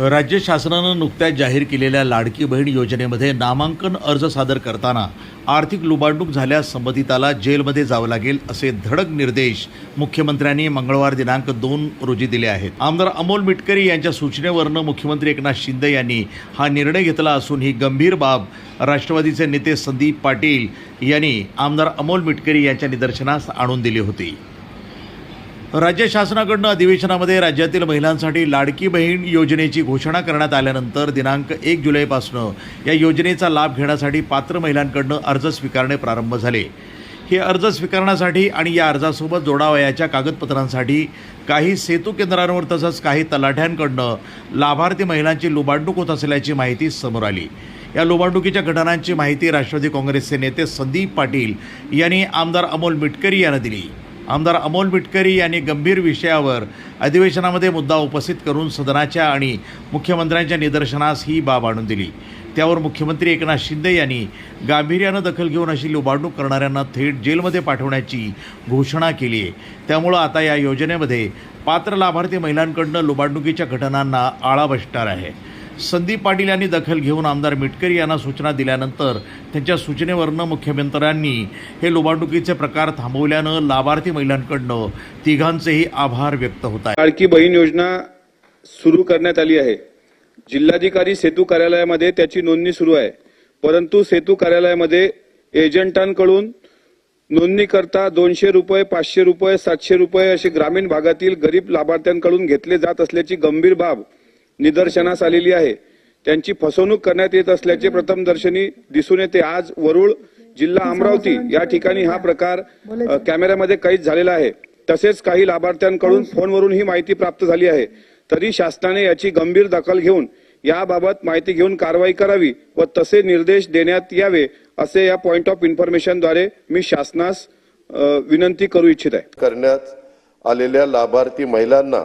राज्य शासनानं नुकत्याच जाहीर केलेल्या लाडकी बहीण योजनेमध्ये नामांकन अर्ज सादर करताना आर्थिक लुबाडणूक झाल्यास संबंधिताला जेलमध्ये जावं लागेल असे धडक निर्देश मुख्यमंत्र्यांनी मंगळवार दिनांक दोन रोजी दिले आहेत. आमदार अमोल मिटकरी यांच्या सूचनेवरनं मुख्यमंत्री एकनाथ शिंदे यांनी हा निर्णय घेतला असून ही गंभीर बाब राष्ट्रवादीचे नेते संदीप पाटील यांनी आमदार अमोल मिटकरी यांच्या निदर्शनास आणून दिली होती. राज्य शासनाकडनं अधिवेशनामध्ये राज्यातील महिलांसाठी लाडकी बहीण योजनेची घोषणा करण्यात आल्यानंतर दिनांक एक जुलैपासून या योजनेचा लाभ घेण्यासाठी पात्र महिलांकडनं अर्ज स्वीकारणे प्रारंभ झाले. हे अर्ज स्वीकारण्यासाठी आणि या अर्जासोबत जोडावयाच्या कागदपत्रांसाठी काही सेतू केंद्रांवर तसंच काही तलाठ्यांकडनं लाभार्थी महिलांची लुबाडणूक होत असल्याची माहिती समोर आली. या लुबाडणुकीच्या घटनांची माहिती राष्ट्रवादी काँग्रेसचे नेते संदीप पाटील यांनी आमदार अमोल मिटकरी यांना दिली. आमदार अमोल मिटकरी यांनी गंभीर विषयावर अधिवेशनामध्ये मुद्दा उपस्थित करून सदनाच्या आणि मुख्यमंत्र्यांच्या निदर्शनास ही बाब आणून दिली. त्यावर मुख्यमंत्री एकनाथ शिंदे यांनी गांभीर्यानं दखल घेऊन अशी लुबाडणूक करणाऱ्यांना थेट जेलमध्ये पाठवण्याची घोषणा केली आहे. त्यामुळं आता या योजनेमध्ये पात्र लाभार्थी महिलांकडनं लुबाडणुकीच्या घटनांना आळा बसणार आहे. संदीप पाटील यांनी दखल घेऊन आमदार मिटकरी यांना सूचना दिल्यानंतर त्यांच्या सूचनेवरनं मुख्यमंत्र्यांनी हे लुबाडणुकीचे प्रकार थांबवल्यानं लाभार्थी महिलांकडनं तिघांचेही आभार व्यक्त होत आहे लाडकी बहीण योजना सुरू करण्यात आली आहे. जिल्हाधिकारी सेतू कार्यालयामध्ये त्याची नोंदणी सुरू आहे. परंतु सेतू कार्यालयामध्ये एजंटांकडून नोंदणी करता दोनशे रुपये पाचशे रुपये सातशे रुपये असे ग्रामीण भागातील गरीब लाभार्थ्यांकडून घेतले जात असल्याची गंभीर बाब निदर्शनास आलेली आहे. त्यांची फसवणूक करण्यात येत असल्याचे प्रथम दर्शनी दिसून येते. आज वरुळ जिल्हा अमरावती या ठिकाणी हा प्रकार कॅमेऱ्यामध्ये कैद झालेला आहे. तसेच काही लाभार्थ्यांकडून फोनवरून ही माहिती प्राप्त झाली आहे. तरी शासनाने याची गंभीर दखल घेऊन याबाबत माहिती घेऊन कारवाई करावी व तसे निर्देश देण्यात यावे असे या पॉइंट ऑफ इन्फॉर्मेशनद्वारे मी शासनास विनंती करू इच्छित आहे. करण्यात आलेल्या लाभार्थी महिलांना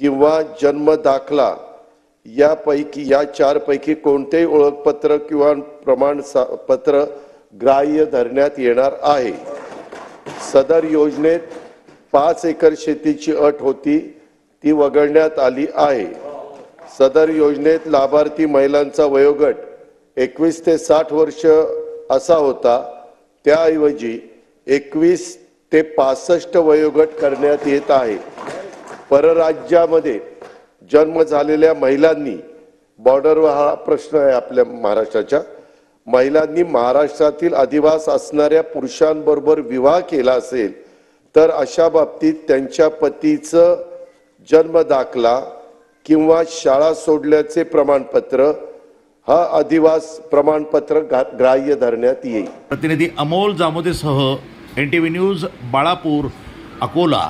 किंवा जन्म दाखला यापैकी या चारपैकी कोणतेही ओळखपत्र किंवा प्रमाण सा- पत्र ग्राह्य धरण्यात येणार आहे. सदर योजनेत पाच एकर शेतीची अट होती ती वगळण्यात आली आहे. सदर योजनेत लाभार्थी महिलांचा वयोगट एकवीस ते साठ वर्ष असा होता. त्याऐवजी एकवीस ते पासष्ट वयोगट करण्यात येत आहे. परराज्यामध्ये जन्म झालेल्या महिलांनी बॉर्डरवर हा प्रश्न आहे आपल्या महाराष्ट्राच्या महिलांनी महाराष्ट्रातील अधिवास असणाऱ्या पुरुषांबरोबर विवाह केला असेल तर अशा बाबतीत त्यांच्या पतीचं जन्म दाखला किंवा शाळा सोडल्याचे प्रमाणपत्र हा अधिवास प्रमाणपत्र ग्राह्य धरण्यात येईल. प्रतिनिधी Amol जामोदेसह N T V news Balapur Akola.